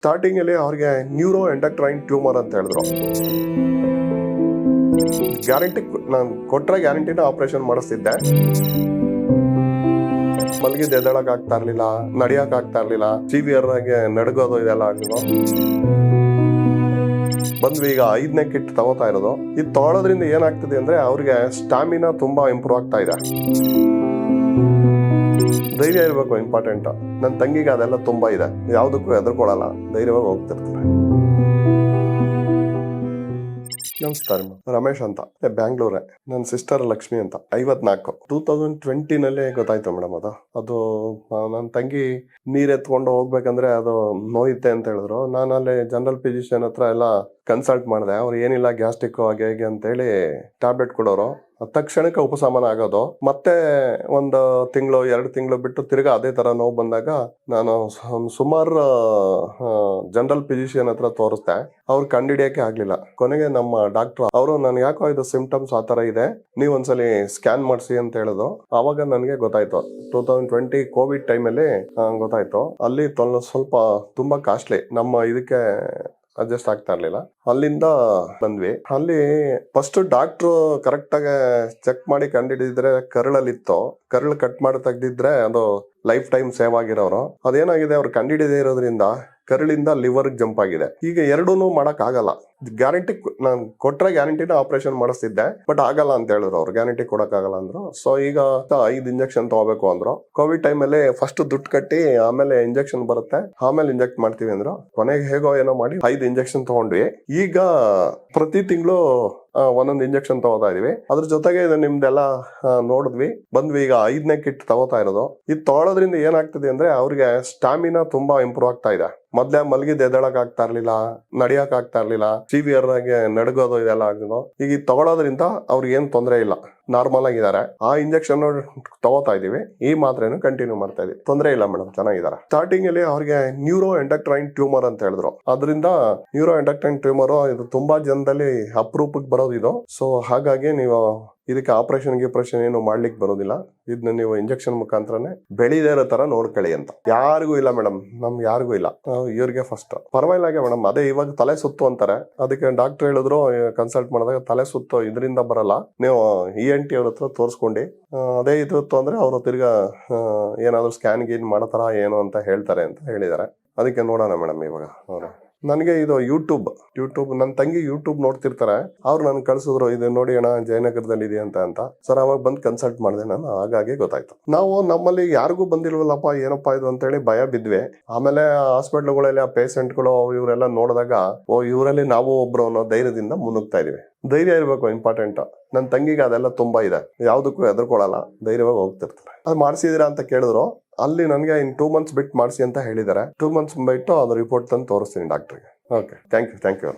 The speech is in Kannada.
ಸ್ಟಾರ್ಟಿಂಗ್ ಅಲ್ಲಿ ಅವ್ರಿಗೆ ನ್ಯೂರೋ ಎಂಡಕ್ಟ್ರೈನ್ ಟ್ಯೂಮರ್ ಅಂತ ಹೇಳಿದ್ರು. ಗ್ಯಾರಂಟಿ ನಾನು ಕೊಟ್ಟರೆ ಗ್ಯಾರಂಟಿನ ಆಪರೇಷನ್ ಮಾಡಿಸ್ತಿದ್ದೆ. ಮಲಗಿದ್ದು ಎದ್ದೇಳಕ್ ಆಗ್ತಾ ಇರ್ಲಿಲ್ಲ ನಡಿಯಕ್ ಆಗ್ತಾ ಇರ್ಲಿಲ್ಲ ಸಿವಿಯರ್ ಆಗಿ ನಡ್ಗೋದು ಇದೆಲ್ಲ ಆಗಿದ್ದು. ಬಂದ್ವಿ, ಈಗ ಐದನೇ ಕಿಟ್ ತಗೋತಾ ಇರೋದು. ಇದು ತಗೊಳೋದ್ರಿಂದ ಏನಾಗ್ತದೆ ಅಂದ್ರೆ ಅವ್ರಿಗೆ ಸ್ಟಾಮಿನಾ ತುಂಬಾ ಇಂಪ್ರೂವ್ ಆಗ್ತಾ ಇದೆ. ಧೈರ್ಯ ಇರಬೇಕು ಇಂಪಾರ್ಟೆಂಟ್ ನನ್ನ ತಂಗಿಗೆ ಅದೆಲ್ಲ ತುಂಬಾ ಇದೆ. ಯಾವುದಕ್ಕೂ ಹೆದರ್ಕೊಳ್ಳಲ್ಲ ಧೈರ್ಯವಾಗಿ ಹೋಗ್ತಿರ್ತಾರೆ ನಮಸ್ಕಾರ. ರಮೇಶ್ ಅಂತ. ಬ್ಯಾಂಗ್ಳೂರೇ. ನನ್ನ ಸಿಸ್ಟರ್ ಲಕ್ಷ್ಮಿ ಅಂತ. ಐವತ್ನಾಲ್ಕು. ಟೂ ತೌಸಂಡ್ ಟ್ವೆಂಟಿನಲ್ಲಿ ಗೊತ್ತಾಯ್ತು ಮೇಡಮ್ ಅದು. ಅದು ನನ್ನ ತಂಗಿ ನೀರ್ ಎತ್ಕೊಂಡು ಹೋಗ್ಬೇಕಂದ್ರೆ ಅದು ನೋಯುತ್ತೆ ಅಂತ ಹೇಳಿದ್ರು. ನಾನು ಅಲ್ಲಿ ಜನರಲ್ ಫಿಸಿಷಿಯನ್ ಹತ್ರ ಎಲ್ಲ ಕನ್ಸಲ್ಟ್ ಮಾಡಿದೆ. ಅವ್ರು ಏನಿಲ್ಲ ಗ್ಯಾಸ್ಟಿಕ್ ಹಾಗೆ ಹೇಗೆ ಅಂತೇಳಿ ಟ್ಯಾಬ್ಲೆಟ್ ಕೊಡೋರು. ತಕ್ಷಣಕ್ಕೆ ಉಪಶಮನ ಆಗೋದು. ಮತ್ತೆ ಒಂದು ತಿಂಗಳು, ಎರಡು ತಿಂಗಳು ಬಿಟ್ಟು ತಿರ್ಗಾ ಅದೇ ತರ ನೋವು ಬಂದಾಗ ನಾನು ಸುಮಾರು ಜನರಲ್ ಫಿಸಿಷಿಯನ್ ಹತ್ರ ತೋರಿಸ್ದೆ. ಅವ್ರು ಕಂಡಿಡಿಯಕ್ಕೆ ಆಗ್ಲಿಲ್ಲ. ಕೊನೆಗೆ ನಮ್ಮ ಡಾಕ್ಟರ್, ಅವರು ನನ್ ಯಾಕೋ ಇದು ಸಿಂಪ್ಟಮ್ಸ್ ಆ ತರ ಇದೆ, ನೀವ್ ಒಂದ್ಸಲಿ ಸ್ಕ್ಯಾನ್ ಮಾಡಿಸಿ ಅಂತ ಹೇಳೋದು. ಅವಾಗ ನನಗೆ ಗೊತ್ತಾಯ್ತು. ಟೂ ತೌಸಂಡ್ ಟ್ವೆಂಟಿ ಕೋವಿಡ್ ಟೈಮಲ್ಲಿ ಗೊತ್ತಾಯ್ತು. ಅಲ್ಲಿ ಸ್ವಲ್ಪ ತುಂಬಾ ಕಾಸ್ಟ್ಲಿ. ನಮ್ಮ ಇದಕ್ಕೆ ಅಡ್ಜಸ್ಟ್ ಆಗ್ತಾ ಇರ್ಲಿಲ್ಲ. ಅಲ್ಲಿಂದ ಬಂದ್ವಿ. ಅಲ್ಲಿ ಫಸ್ಟ್ ಡಾಕ್ಟ್ರು ಕರೆಕ್ಟ್ ಆಗಿ ಚೆಕ್ ಮಾಡಿ ಕಂಡಿಡಿದ್ರೆ ಕರಳಲ್ಲಿತ್ತು. ಕರಳು ಕಟ್ ಮಾಡಿ ತೆಗ್ದಿದ್ರೆ ಅದು ಲೈಫ್ ಟೈಮ್ ಸೇವ್ ಆಗಿರೋರು. ಅದೇನಾಗಿದೆ, ಅವ್ರು ಕಂಡಿಡಿದೇ ಇರೋದ್ರಿಂದ ಕರಳಿಂದ ಲಿವರ್ ಜಂಪ್ ಆಗಿದೆ. ಈಗ ಎರಡೂ ಮಾಡಕ್ ಆಗಲ್ಲ ಗ್ಯಾರಂಟಿ ನಾನು ಕೊಟ್ಟರೆ ಗ್ಯಾರಂಟಿನ ಆಪರೇಷನ್ ಮಾಡಿಸ್ತಿದ್ದೆ ಬಟ್ ಆಗಲ್ಲ ಅಂತ ಹೇಳಿದ್ರು ಅವ್ರು. ಗ್ಯಾರಂಟಿ ಕೊಡಕ್ ಆಗಲ್ಲ ಅಂದ್ರು. ಸೊ ಈಗ ಐದು ಇಂಜೆಕ್ಷನ್ ತಗೋಬೇಕು ಅಂದ್ರು. ಕೋವಿಡ್ ಟೈಮಲ್ಲಿ ಫಸ್ಟ್ ದುಡ್ಡು ಕಟ್ಟಿ ಆಮೇಲೆ ಇಂಜೆಕ್ಷನ್ ಬರುತ್ತೆ. ಆಮೇಲೆ ಇಂಜೆಕ್ಟ್ ಮಾಡ್ತೀವಿ ಅಂದ್ರು. ಕೊನೆಗೆ ಹೇಗೋ ಏನೋ ಮಾಡಿ ಐದು ಇಂಜೆಕ್ಷನ್ ತಗೊಂಡ್ವಿ. ಈಗ ಪ್ರತಿ ತಿಂಗಳು ಒಂದೊಂದು ಇಂಜೆಕ್ಷನ್ ತಗೋತಾ ಇದೀವಿ. ಅದ್ರ ಜೊತೆಗೆ ನಿಮ್ದೆಲ್ಲ ನೋಡಿದ್ವಿ. ಬಂದ್ವಿ ಈಗ ಐದನೇ ಕಿಟ್ ತಗೋತಾ ಇರೋದು. ಇದು ತಗೊಳೋದ್ರಿಂದ ಏನಾಗ್ತದೆ ಅಂದ್ರೆ ಅವ್ರಿಗೆ ಸ್ಟಾಮಿನಾ ತುಂಬಾ ಇಂಪ್ರೂವ್ ಆಗ್ತಾ ಇದೆ. ಮೊದ್ಲೇ ಮಲಗಿದ್ದು ಎದ್ದೇಳಕ್ ಆಗ್ತಾ ಇರ್ಲಿಲ್ಲ, ನಡಿಯಕ್ ಆಗ್ತಾ ಇರ್ಲಿಲ್ಲ ಸಿವಿಯರ್ ಆಗಿ ನಡಗೋದು ಇದೆಲ್ಲ ಆಗಿದ್ದು ಈಗ ತಗೊಳೋದ್ರಿಂದ ಅವ್ರಿಗೆ ಏನ್ ತೊಂದರೆ ಇಲ್ಲ. ನಾರ್ಮಲ್ ಆಗಿದ್ದಾರೆ. ಆ ಇಂಜೆಕ್ಷನ್ ತಗೋತಾ ಇದೀವಿ. ಈ ಮಾತ್ರೆನು ಕಂಟಿನ್ಯೂ ಮಾಡ್ತಾ ಇದೀವಿ. ತೊಂದರೆ ಇಲ್ಲ ಮೇಡಮ್ ಚೆನ್ನಾಗಿದ್ದಾರೆ. ಸ್ಟಾರ್ಟಿಂಗ್ ಅಲ್ಲಿ ಅವ್ರಿಗೆ ನ್ಯೂರೋ ಎಂಡಕ್ಟ್ರೈನ್ ಟ್ಯೂಮರ್ ಅಂತ ಹೇಳಿದ್ರು. ಅದರಿಂದ ನ್ಯೂರೋ ಎಂಡಕ್ಟ್ರೈನ್ ಟ್ಯೂಮರ್ ಇದು ತುಂಬಾ ಜನದಲ್ಲಿ ಅಪರೂಪಕ್ಕೆ ಬರೋದು ಇದು. ಸೊ ಹಾಗಾಗಿ ನೀವು ಇದಕ್ಕೆ ಆಪರೇಷನ್ ಗಿಪರೇಷನ್ ಏನು ಮಾಡ್ಲಿಕ್ಕೆ ಬರೋದಿಲ್ಲ. ಇದನ್ನ ನೀವು ಇಂಜೆಕ್ಷನ್ ಮುಖಾಂತರನೇ ಬೆಳಿದೇ ಇರೋ ತರ ನೋಡ್ಕೊಳ್ಳಿ ಅಂತ. ಯಾರಿಗೂ ಇಲ್ಲ ಮೇಡಮ್ ನಮ್ಗೆ ಯಾರಿಗೂ ಇಲ್ಲ. ಇವ್ರಿಗೆ ಫಸ್ಟ್ ಪರವಾಗಿಲ್ಲ ಮೇಡಮ್ ಅದೇ ಇವಾಗ ತಲೆ ಸುತ್ತು ಅಂತಾರೆ. ಅದಕ್ಕೆ ಡಾಕ್ಟರ್ ಹೇಳಿದ್ರು ಕನ್ಸಲ್ಟ್ ಮಾಡಿದಾಗ ತಲೆ ಸುತ್ತು ಇದರಿಂದ ಬರಲ್ಲ. ನೀವು ಇ ಎನ್ ಟಿ ಅವ್ರ ಹತ್ರ ತೋರಿಸ್ಕೊಂಡು. ಅದೇ ಇತ್ತು ಅಂದ್ರೆ ಅವರು ತಿರ್ಗಾ ಏನಾದ್ರೂ ಸ್ಕ್ಯಾನ್ ಗೀನ್ ಮಾಡತಾರ ಏನು ಅಂತ ಹೇಳ್ತಾರೆ ಅಂತ ಹೇಳಿದ್ದಾರೆ. ಅದಕ್ಕೆ ನೋಡೋಣ ಮೇಡಮ್ ಇವಾಗ ಅವ್ರು. ನನಗೆ ಇದು ಯೂಟ್ಯೂಬ್ ಯೂಟ್ಯೂಬ್ ನನ್ನ ತಂಗಿ ಯೂಟ್ಯೂಬ್ ನೋಡ್ತಿರ್ತಾರೆ. ಅವ್ರು ನನ್ಗೆ ಕಳ್ಸಿದ್ರು, ಇದು ನೋಡಿ ಅಣ್ಣ ಜಯನಗರದಲ್ಲಿ ಇದೆ ಅಂತ ಅಂತ. ಸರ್ ಅವಾಗ ಬಂದು ಕನ್ಸಲ್ಟ್ ಮಾಡಿದೆ ನಾನು, ಹಾಗಾಗಿ ಗೊತ್ತಾಯ್ತು. ನಾವು ನಮ್ಮಲ್ಲಿ ಯಾರಿಗೂ ಬಂದಿಲ್ವಲ್ಲಪ್ಪ, ಏನಪ್ಪಾ ಇದು ಅಂತೇಳಿ ಭಯ ಬಿದ್ವಿ. ಆಮೇಲೆ ಹಾಸ್ಪಿಟ್ಲ್ಗಳಲ್ಲಿ ಆ ಪೇಷಂಟ್ಗಳು ಇವರೆಲ್ಲ ನೋಡಿದಾಗ, ಓ, ಇವರಲ್ಲಿ ನಾವು ಒಬ್ರು ಅನ್ನೋ ಧೈರ್ಯದಿಂದ ಮುನ್ನುಗ್ತಾ ಇದೀವಿ. ಧೈರ್ಯ ಇರಬೇಕು ಇಂಪಾರ್ಟೆಂಟ್ ನನ್ನ ತಂಗಿಗೆ ಅದೆಲ್ಲ ತುಂಬಾ ಇದೆ. ಯಾವುದಕ್ಕೂ ಹೆದರ್ಕೊಳ್ಳಲ್ಲ ಧೈರ್ಯವಾಗಿ ಹೋಗ್ತಿರ್ತಾರೆ ಅದು ಮಾಡಿಸಿದಿರಾ ಅಂತ ಕೇಳಿದ್ರು. ಅಲ್ಲಿ ನನಗೆ ಇನ್ ಟೂ ಮಂತ್ಸ್ ಬಿಟ್ಟು ಮಾಡಿಸಿ ಅಂತ ಹೇಳಿದ್ದಾರೆ ಟೂ ಮಂತ್ಸ್ ಬಿಟ್ಟು ಅದು ರಿಪೋರ್ಟ್ ತಂದು ತೋರಿಸ್ತೀನಿ ಡಾಕ್ಟ್ರಿಗೆ okay thank you thank you